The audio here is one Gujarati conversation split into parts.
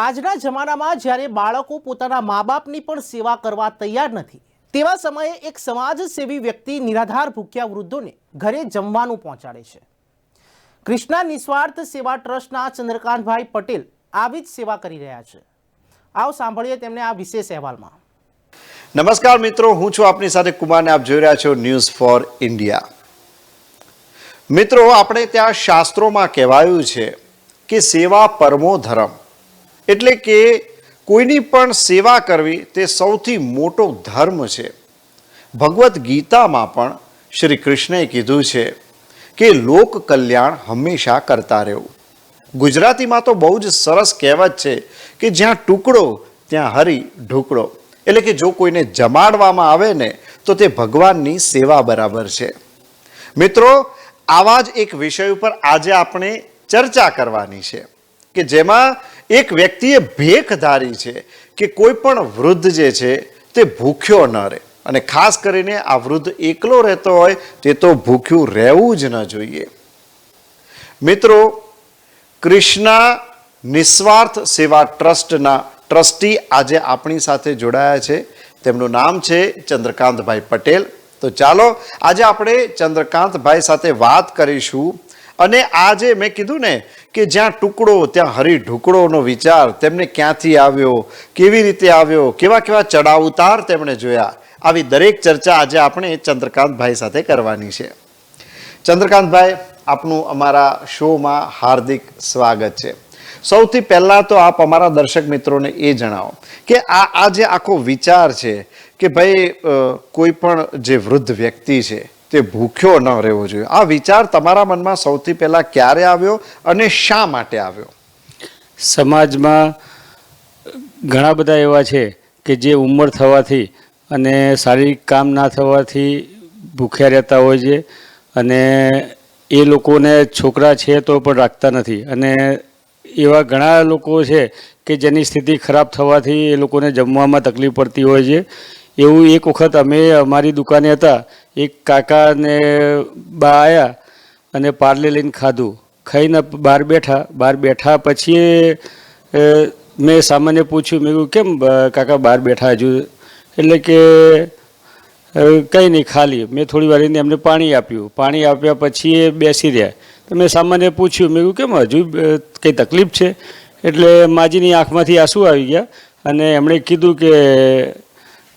આજના જમાનામાં જ્યારે બાળકો પોતાના મા બાપની પણ સેવા કરવા તૈયાર નથી, તેવા સમયે એક સમાજસેવી વ્યક્તિ નિરાધાર ભૂખ્યા વૃદ્ધોને ઘરે જમવાનું પહોંચાડે છે. કૃષ્ણા નિસ્વાર્થ સેવા ટ્રસ્ટના ચંદ્રકાંતભાઈ પટેલ આવી જ સેવા કરી રહ્યા છે. આવો સાંભળીએ તેમને આ વિશેષ અહેવાલમાં. નમસ્કાર મિત્રો, હું છું આપની સાથે કુમારને આપ જોઈ રહ્યા છો ન્યૂઝ ફોર ઇન્ડિયા. મિત્રો, આપણે ત્યાં શાસ્ત્રોમાં કહેવાયું છે કે સેવા પરમો ધર્મ. એટલે કે કોઈની પણ સેવા કરવી તે સૌથી મોટો ધર્મ છે. ભગવદ્ ગીતામાં પણ શ્રી કૃષ્ણએ કીધું છે કે લોક કલ્યાણ હંમેશા કરતા રહેવું. ગુજરાતીમાં તો બહુ જ સરસ કહેવત છે કે જ્યાં ટુકડો, ત્યાં હરી ઢુકડો. એટલે કે જો કોઈને જમાડવામાં આવે ને, તો તે ભગવાનની સેવા બરાબર છે. મિત્રો, આવા જ એક વિષય ઉપર આજે આપણે ચર્ચા કરવાની છે કે જેમાં એક વ્યક્તિએ ભેખ ધારી છે કે કોઈ પણ વૃદ્ધ જે છે તે ભૂખ્યો ન રહે. અને ખાસ કરીને આ વૃદ્ધ એકલો રહેતો હોય તે તો ભૂખ્યું રહેવું જ ન જોઈએ. મિત્રો, કૃષ્ણા નિસ્વાર્થ સેવા ટ્રસ્ટના ટ્રસ્ટી આજે આપણી સાથે જોડાયા છે. તેમનું નામ છે ચંદ્રકાંતભાઈ પટેલ. તો ચાલો, આજે આપણે ચંદ્રકાંતભાઈ સાથે વાત કરીશું. અને આજે મેં કીધું ને કે જ્યાં ટુકડો, ત્યાં હરી ઢુકડોનો વિચાર તેમને ક્યાંથી આવ્યો, કેવી રીતે આવ્યો, કેવા કેવા ચડાવ ઉતાર તેમણે જોયા. આવી દરેક ચર્ચા આજે આપણે ચંદ્રકાંતભાઈ સાથે કરવાની છે. ચંદ્રકાંતભાઈ, આપનું અમારા શોમાં હાર્દિક સ્વાગત છે. સૌથી પહેલાં તો આપ અમારા દર્શક મિત્રોને એ જણાવો કે આ આ જે આખો વિચાર છે કે ભાઈ કોઈ પણ જે વૃદ્ધ વ્યક્તિ છે તે ભૂખ્યો ન રહેવો જોઈએ. આ વિચાર તમારા મનમાં સૌથી પહેલાં ક્યારે આવ્યો અને શા માટે આવ્યો? સમાજમાં ઘણા બધા એવા છે કે જે ઉંમર થવાથી અને શારીરિક કામ ના થવાથી ભૂખ્યા રહેતા હોય છે અને એ લોકોને છોકરા છે તો પણ રાખતા નથી. અને એવા ઘણા લોકો છે કે જેની સ્થિતિ ખરાબ થવાથી એ લોકોને જમવામાં તકલીફ પડતી હોય છે. એવું એક વખત અમે અમારી દુકાને હતા, એક કાકા ને બા આવ્યા અને પાર્લે લઈને ખાધું. ખાઈને બહાર બેઠા બહાર બેઠા પછી મેં સામાન્ય પૂછ્યું, મેં કેમ કાકા બહાર બેઠા હજુ? એટલે કે કંઈ નહીં, ખાલી. મેં થોડી વાર એમને પાણી આપ્યું. પાણી આપ્યા પછી એ બેસી રહ્યા. તો મેં સામાન્ય પૂછ્યું, મેં કેમ હજુ કંઈ તકલીફ છે? એટલે માજીની આંખમાંથી આંસુ આવી ગયા અને એમણે કીધું કે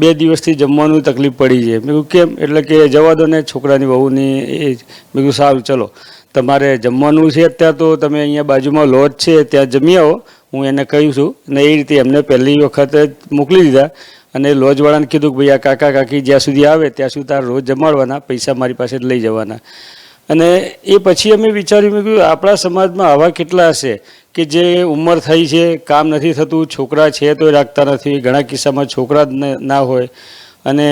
બે દિવસથી જમવાનું તકલીફ પડી છે. મેં કેમ? એટલે કે જવા દો ને છોકરાની વહુની એ. મેં કહ્યું સારું, ચલો. તમારે જમવાનું છે અત્યારે તો તમે અહીંયા બાજુમાં લોજ છે, ત્યાં જમી આવો. હું એને કહ્યું છું. ને એ રીતે એમને પહેલી વખત મોકલી દીધા. અને લોજવાળાને કીધું કે, ભાઈ, આ કાકા કાકી જ્યાં સુધી આવે, ત્યાં સુધી તારે રોજ જમાડવાના. પૈસા મારી પાસે લઈ જવાના. અને એ પછી અમે વિચાર્યું, મેં કીધું, આપણા સમાજમાં આવા કેટલા હશે કે જે ઉંમર થઈ છે, કામ નથી થતું, છોકરા છે તોય રાખતા નથી, ઘણા કિસ્સામાં છોકરા ના હોય. અને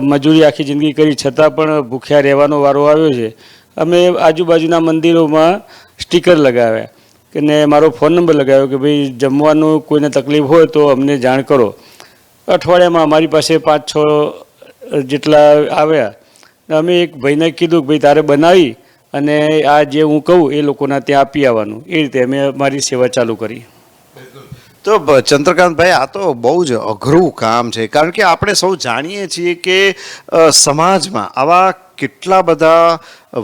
મજૂરી આખી જિંદગી કરી, છતાં પણ ભૂખ્યા રહેવાનો વારો આવ્યો છે. અમે આજુબાજુના મંદિરોમાં સ્ટીકર લગાવ્યા. અને મારો ફોન નંબર લગાવ્યો કે ભાઈ, જમવાનું કોઈને તકલીફ હોય તો અમને જાણ કરો. અઠવાડિયામાં અમારી પાસે પાંચ છ જેટલા આવ્યા. અમે એક ભાઈને કીધું કે ભાઈ, તારે બનાવી અને આ જે હું કહું, એ લોકોના ત્યાં આપી આવવાનું. એ રીતે અમે મારી સેવા ચાલુ કરી. તો ચંદ્રકાંતભાઈ આ તો બહુ જ અઘરું કામ છે. કારણ કે આપણે સૌ જાણીએ છીએ કે સમાજમાં આવા કેટલા બધા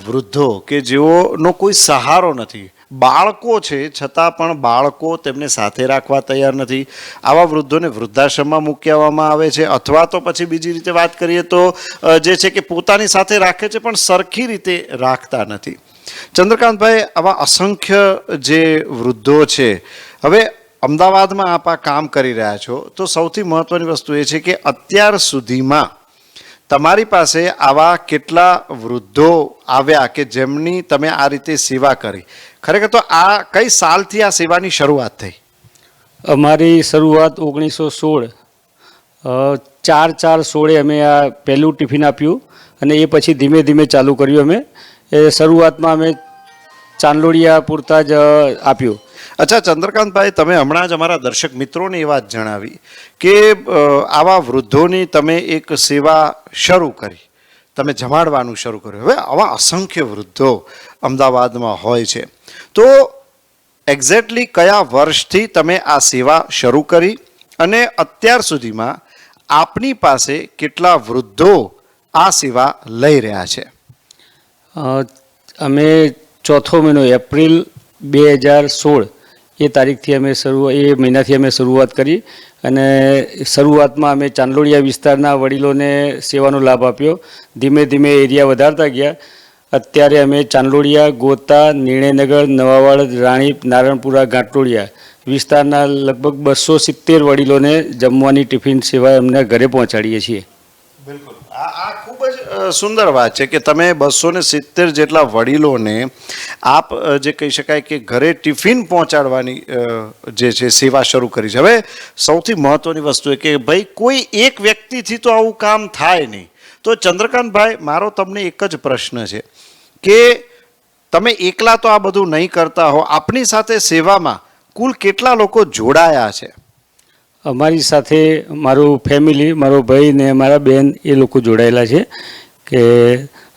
વૃદ્ધો કે જેઓનો કોઈ સહારો નથી. બાળકો છે, છતાં પણ બાળકો તેમને સાથે રાખવા તૈયાર નથી. આવા વૃદ્ધોને વૃદ્ધાશ્રમમાં મૂકવામાં આવે છે. અથવા તો પછી બીજી રીતે વાત કરીએ તો જે છે કે પોતાની સાથે રાખે છે, પણ સરખી રીતે રાખતા નથી. ચંદ્રકાંતભાઈ, આવા અસંખ્ય જે વૃદ્ધો છે, હવે અમદાવાદમાં આપ આ કામ કરી રહ્યા છો, તો સૌથી મહત્વની વસ્તુ એ છે કે અત્યાર સુધીમાં તમારી પાસે આવા કેટલા વૃદ્ધો આવ્યા કે જેમની તમે આ રીતે સેવા કરી? ખરેખર તો આ કઈ સાલથી આ સેવાની શરૂઆત થઈ? અમારી શરૂઆત ઓગણીસો સોળ ચાર ચાર સોળે અમે આ પહેલું ટિફિન આપ્યું અને એ પછી ધીમે ધીમે ચાલુ કર્યું અમે. એ શરૂઆતમાં અમે ચાંદલોડિયા પૂરતા જ આપ્યું. અચ્છા, ચંદ્રકાંતભાઈ, તમે હમણાં જ અમારા દર્શક મિત્રોને એ વાત જણાવી કે આવા વૃદ્ધોની તમે એક સેવા શરૂ કરી. તમે જમાડવાનું શરૂ કર્યું. હવે આવા અસંખ્ય વૃદ્ધો અમદાવાદમાં હોય છે. તો એક્ઝેક્ટલી કયા વર્ષથી તમે આ સેવા શરૂ કરી અને અત્યાર સુધીમાં આપની પાસે કેટલા વૃદ્ધો આ સેવા લઈ રહ્યા છે? અમે ચોથો મહિનો એપ્રિલ બે હજાર સોળ એ તારીખથી અમે શરૂ, એ મહિનાથી અમે શરૂઆત કરી અને શરૂઆતમાં અમે ચાંદલોડિયા વિસ્તારના વડીલોને સેવાનો લાભ આપ્યો. ધીમે ધીમે એરિયા વધારતા ગયા. અત્યારે અમે ચાંદલોડિયા, ગોતા નિર્ણયનગર નવાવાડ, રાણી, નારણપુરા, ઘાટલોડિયા વિસ્તારના લગભગ બસો સિત્તેર વડીલોને જમવાની ટિફિન સેવા એમના ઘરે પહોંચાડીએ છીએ. બિલકુલ. આ ખૂબ જ સુંદર વાત છે કે તમે બસો ને સિત્તેર જેટલા વડીલોને આપ જે કહી શકાય કે ઘરે ટિફિન પહોંચાડવાની જે છે સેવા શરૂ કરી છે. હવે સૌથી મહત્વની વસ્તુ એ કે ભાઈ કોઈ એક વ્યક્તિથી તો આવું કામ થાય નહીં. તો ચંદ્રકાંતભાઈ, મારો તમને એક જ પ્રશ્ન છે કે તમે એકલા તો આ બધું નહીં કરતા હો. આપની સાથે સેવામાં કુલ કેટલા લોકો જોડાયા છે? અમારી સાથે મારું ફેમિલી મારો ભાઈ ને મારા બેન એ લોકો જોડાયેલા છે કે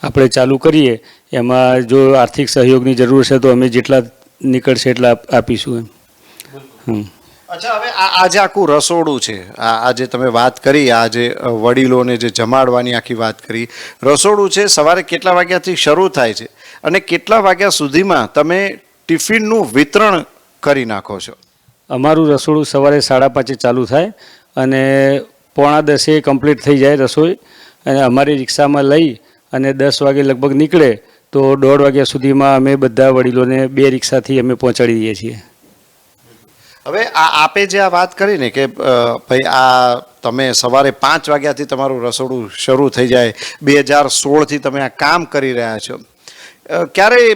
આપણે ચાલુ કરીએ. એમાં જો આર્થિક સહયોગની જરૂર છે તો અમે જેટલા નીકળશે એટલા આપીશું એમ. અચ્છા હવે આ આ આખું રસોડું છે આ આજે તમે વાત કરી આજે વડીલોને જે જમાડવાની આખી વાત કરી રસોડું છે સવારે કેટલા વાગ્યાથી શરૂ થાય છે? અને કેટલા વાગ્યા સુધીમાં તમે ટિફિનનું વિતરણ કરી નાખો છો? અમારું રસોડું સવારે સાડા પાંચે ચાલુ થાય અને પોણા દસે કમ્પ્લીટ થઈ જાય રસોઈ અને અમારી રિક્ષામાં લઈ અને દસ વાગે લગભગ નીકળે તો દોઢ વાગ્યા સુધીમાં અમે બધા વડીલોને બે રિક્ષાથી અમે પહોંચાડી દઈએ છીએ. હવે આ આપે જે આ વાત કરી ને કે ભાઈ આ તમે સવારે પાંચ વાગ્યાથી તમારું રસોડું શરૂ થઈ જાય, બે હજાર સોળથી તમે આ કામ કરી રહ્યા છો. ક્યારેય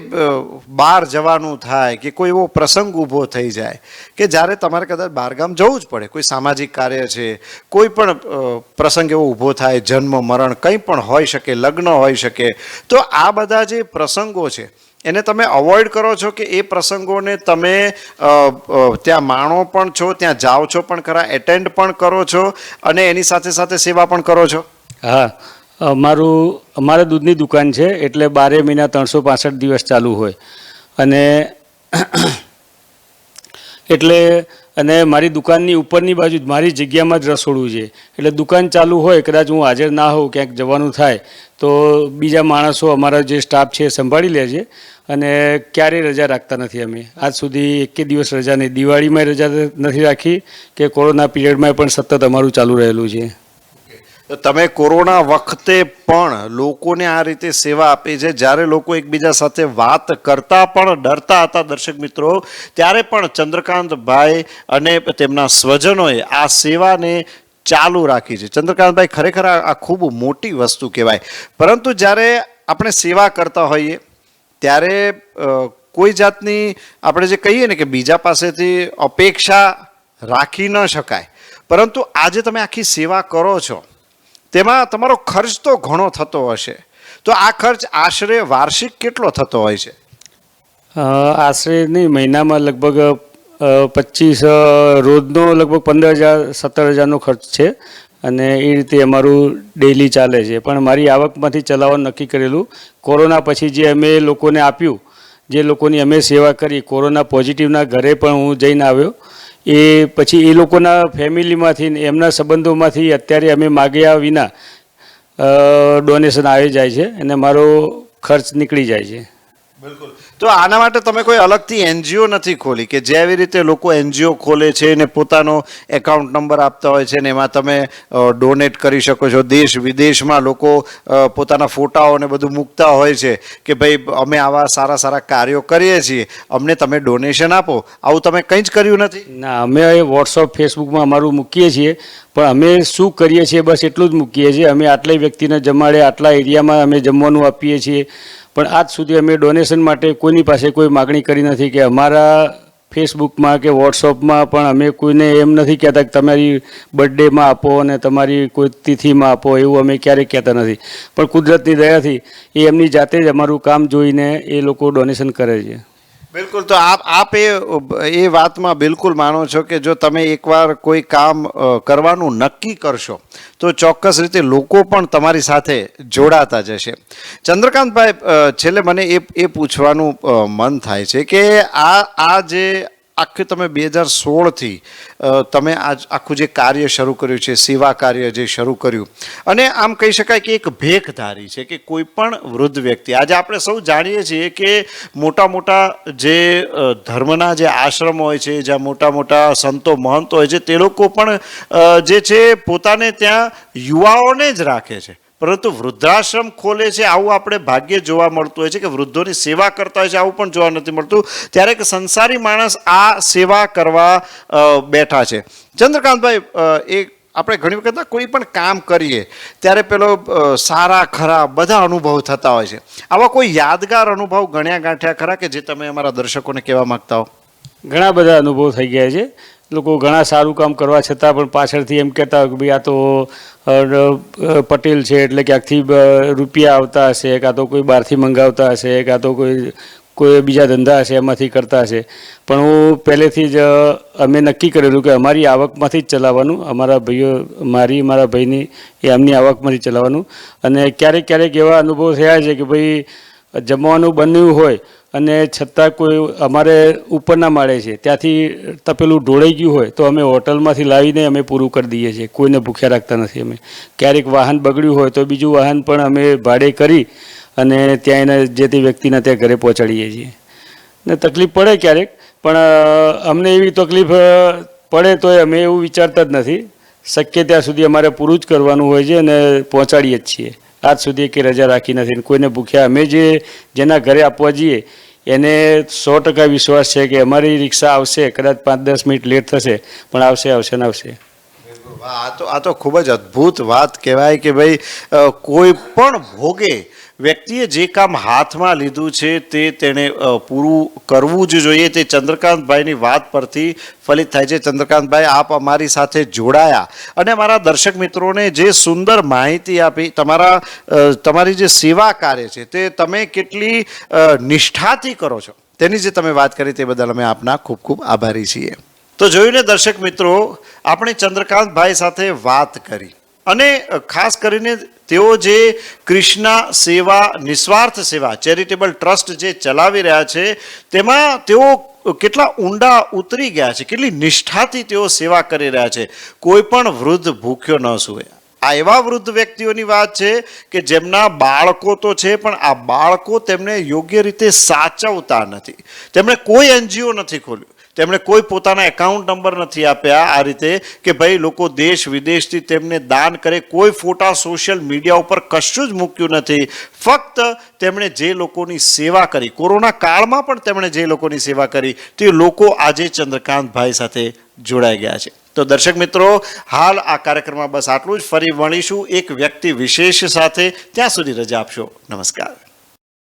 બહાર જવાનું થાય કે કોઈ એવો પ્રસંગ ઊભો થઈ જાય કે જ્યારે તમારે કદાચ બહારગામ જવું જ પડે, કોઈ સામાજિક કાર્ય છે, કોઈ પણ પ્રસંગ એવો ઊભો થાય, જન્મ, મરણ, કંઈ પણ હોઈ શકે, લગ્ન હોઈ શકે, તો આ બધા જે પ્રસંગો છે, એને તમે અવોઇડ કરો છો કે એ પ્રસંગોને તમે ત્યાં માણો પણ છો, ત્યાં જાઓ છો પણ ખરા એટેન્ડ પણ કરો છો અને એની સાથે સાથે સેવા પણ કરો છો? હા. અમારું, અમારે દૂધની દુકાન છે, એટલે બારે મહિના ત્રણસો પાસઠ દિવસ ચાલુ હોય. અને એટલે, અને મારી દુકાનની ઉપરની બાજુ, મારી જગ્યામાં જ રસોડું છે. એટલે દુકાન ચાલુ હોય, કદાચ હું હાજર ના હોઉં, ક્યાંક જવાનું થાય, તો બીજા માણસો અમારા જે સ્ટાફ છે એ સંભાળી લે છે. અને ક્યારેય રજા રાખતા નથી અમે. આજ સુધી એકે દિવસ રજા નહીં. દિવાળીમાં રજા નથી રાખી, કે કોરોના પીરિયડમાં પણ સતત અમારું ચાલુ રહેલું છે. તમે કોરોના વખતે પણ લોકોને આ રીતે સેવા આપી છે. જ્યારે લોકો એકબીજા સાથે વાત કરતા પણ ડરતા હતા દર્શક મિત્રો, ત્યારે પણ ચંદ્રકાંતભાઈ અને તેમના સ્વજનોએ આ સેવાને ચાલુ રાખી છે. ચંદ્રકાંતભાઈ, ખરેખર આ ખૂબ મોટી વસ્તુ કહેવાય. પરંતુ જ્યારે આપણે સેવા કરતા હોઈએ, ત્યારે કોઈ જાતની આપણે જે કહીએ ને કે બીજા પાસેથી અપેક્ષા રાખી ન શકાય. પરંતુ આજે તમે આખી સેવા કરો છો તેમાં તમારો ખર્ચ તો ઘણો થતો હશે. તો આ ખર્ચ આશરે વાર્ષિક કેટલો થતો હોય છે? આશરે નહીં, મહિનામાં લગભગ પચીસ રોજનો લગભગ પંદર હજાર સત્તર હજારનો ખર્ચ છે. અને એ રીતે અમારું ડેઈલી ચાલે છે. પણ મારી આવકમાંથી ચલાવવાનું નક્કી કરેલું, કોરોના પછી જે અમે લોકોને આપ્યું, જે લોકોની અમે સેવા કરી, કોરોના પોઝિટિવના ઘરે પણ હું જઈને આવ્યો. એ પછી એ લોકોના ફેમિલીમાંથી એમના સંબંધોમાંથી અત્યારે અમે માગ્યા વિના ડોનેશન આવી જાય છે અને મારો ખર્ચ નીકળી જાય છે. બિલકુલ. તો આના માટે તમે કોઈ અલગથી એનજીઓ નથી ખોલી કે જેવી રીતે લોકો એનજીઓ ખોલે છે ને પોતાનો એકાઉન્ટ નંબર આપતા હોય છે ને એમાં તમે ડોનેટ કરી શકો છો. દેશ વિદેશમાં લોકો પોતાના પોતાના ફોટાઓને બધું મૂકતા હોય છે કે ભાઈ અમે આવા સારા સારા કાર્યો કરીએ છીએ, અમને તમે ડોનેશન આપો. આવું તમે કંઈ જ કર્યું નથી? ના, અમે વોટ્સઅપ ફેસબુકમાં અમારું મૂકીએ છીએ, પણ અમે શું કરીએ છીએ બસ એટલું જ મૂકીએ છીએ. અમે આટલા વ્યક્તિને જમાડે, આટલા એરિયામાં અમે જમવાનું આપીએ છીએ. પણ આજ સુધી અમે ડોનેશન માટે કોઈની પાસે કોઈ માગણી કરી નથી કે અમારા ફેસબુકમાં કે વોટ્સઅપમાં પણ અમે કોઈને એમ નથી કહેતા કે તમારી બર્થડેમાં આપો અને તમારી કોઈ તિથિમાં આપો એવું અમે ક્યારેય કહેતા નથી. પણ કુદરતની દયાથી એ એમની જાતે જ અમારું કામ જોઈને એ લોકો ડોનેશન કરે છે. બિલકુલ, તો આપ આપ એ એ વાતમાં બિલકુલ માનો છો કે જો તમે એકવાર કોઈ કામ કરવાનું નક્કી કરશો, તો ચોક્કસ રીતે લોકો પણ તમારી સાથે જોડાતા જશે. ચંદ્રકાંતભાઈ છેલ્લે મને એ એ પૂછવાનું મન થાય છે કે આ આ જે આખી તમે બે હજાર સોળથી તમે આજ આખું જે કાર્ય શરૂ કર્યું છે, સેવા કાર્ય જે શરૂ કર્યું, અને આમ કહી શકાય કે એક ભેખધારી છે કે કોઈ પણ વૃદ્ધ વ્યક્તિ. આજે આપણે સૌ જાણીએ છીએ કે મોટા મોટા જે ધર્મના જે આશ્રમ હોય છે, જ્યાં મોટા મોટા સંતો મહંત હોય છે, તે લોકો પણ જે છે, પોતાને ત્યાં યુવાઓને જ રાખે છે. પરંતુ વૃદ્ધાશ્રમ ખોલે છે, આવું આપણે ભાગ્ય જોવા મળતું હોય છે કે વૃદ્ધોની સેવા કરતા હોય છે, આવું પણ જોવા નથી મળતું. ત્યારે એક સંસારી માણસ આ સેવા કરવા બેઠા છે. ચંદ્રકાંતભાઈ એ આપણે ઘણી વખત કોઈ પણ કામ કરીએ, ત્યારે પેલો સારા, ખરા બધા અનુભવ થતા હોય છે. આવા કોઈ યાદગાર અનુભવ ગણ્યા ગાંઠ્યા ખરા કે જે તમે અમારા દર્શકોને કહેવા માંગતા હો? ઘણા બધા અનુભવ થઈ ગયા છે. લોકો ઘણા સારું કામ કરવા છતાં પણ પાછળથી એમ કહેતા હોય કે ભાઈ આ તો પટેલ છે, એટલે ક્યાંકથી રૂપિયા આવતા હશે, કાં તો કોઈ બહારથી મંગાવતા હશે, કાં તો કોઈ કોઈ બીજા ધંધા હશે, એમાંથી કરતા હશે. પણ હું પહેલેથી જ અમે નક્કી કરેલું કે અમારી આવકમાંથી જ ચલાવવાનું, અમારા ભાઈઓ, મારી, મારા ભાઈની, એમની આવકમાંથી ચલાવવાનું. અને ક્યારેક ક્યારેક એવા અનુભવ થયા છે કે ભાઈ, જમવાનું બન્યું હોય અને છતાં કોઈ અમારે ઉપરના માળે છે. ત્યાંથી તપેલું ઢોળાઈ ગયું હોય તો અમે હોટલમાંથી લાવીને અમે પૂરું કરી દઈએ છીએ. કોઈને ભૂખ્યા રાખતા નથી અમે. ક્યારેક વાહન બગડ્યું હોય તો બીજું વાહન પણ અમે ભાડે કરી અને ત્યાં એને જે તે વ્યક્તિના ત્યાં ઘરે પહોંચાડીએ છીએ. ને તકલીફ પડે ક્યારેક, પણ અમને એવી તકલીફ પડે તોય અમે એવું વિચારતા જ નથી. શક્ય ત્યાં સુધી અમારે પૂરું જ કરવાનું હોય છે અને પહોંચાડીએ જ છીએ. આજ સુધી કે રજા રાખી નથી. કોઈને ભૂખ્યા અમે જે જેના ઘરે આપવા જઈએ, એને સો ટકા વિશ્વાસ છે કે અમારી રિક્ષા આવશે, કદાચ પાંચ દસ મિનિટ લેટ થશે, પણ આવશે આવશે ને આવશે. આ તો આ તો ખૂબ જ અદ્ભુત વાત કહેવાય કે ભાઈ કોઈ પણ ભોગે વ્યક્તિએ જે કામ હાથમાં લીધું છે તે તેણે પૂરું કરવું જ જોઈએ. તે ચંદ્રકાંતભાઈની વાત પરથી ફલિત થાય છે. ચંદ્રકાંતભાઈ, આપ અમારી સાથે જોડાયા. અને મારા દર્શક મિત્રોને જે સુંદર માહિતી આપી, તમારા તમારી જે સેવા કાર્ય છે, તે તમે કેટલી નિષ્ઠાથી કરો છો? તેની જે તમે વાત કરી, તે બદલ અમે આપના ખૂબ ખૂબ આભારી છીએ. તો જોયું ને દર્શક મિત્રો, આપણે ચંદ્રકાંતભાઈ સાથે વાત કરી. અને ખાસ કરીને તેઓ જે કૃષ્ણા સેવા, નિસ્વાર્થ સેવા, ચેરિટેબલ ટ્રસ્ટ જે ચલાવી રહ્યા છે, તેમાં તેઓ કેટલા ઊંડા ઉતરી ગયા છે, કેટલી નિષ્ઠાથી તેઓ સેવા કરી રહ્યા છે. કોઈ પણ વૃદ્ધ ભૂખ્યો ન સૂવે. આ એવા વૃદ્ધ વ્યક્તિઓની વાત છે કે જેમના બાળકો તો છે, પણ આ બાળકો તેમને યોગ્ય રીતે સાચવતા નથી. તેમણે કોઈ એનજીઓ નથી ખોલ્યું. તેમણે કોઈ પોતાના એકાઉન્ટ નંબર નથી આપ્યા આ રીતે કે ભાઈ લોકો દેશ વિદેશથી તેમને દાન કરે, કોઈ ફોટા સોશિયલ મીડિયા ઉપર કશું જ મૂક્યું નથી. ફક્ત તેમણે જે લોકોની સેવા કરી, કોરોના કાળમાં પણ તેમણે જે લોકોની સેવા કરી, તે લોકો આજે ચંદ્રકાંતભાઈ સાથે જોડાઈ ગયા છે. તો દર્શક મિત્રો, હાલ આ કાર્યક્રમમાં બસ આટલું જ. ફરી મળીશું એક વ્યક્તિ વિશેષ સાથે. ત્યાં સુધી રજા આપશો. નમસ્કાર.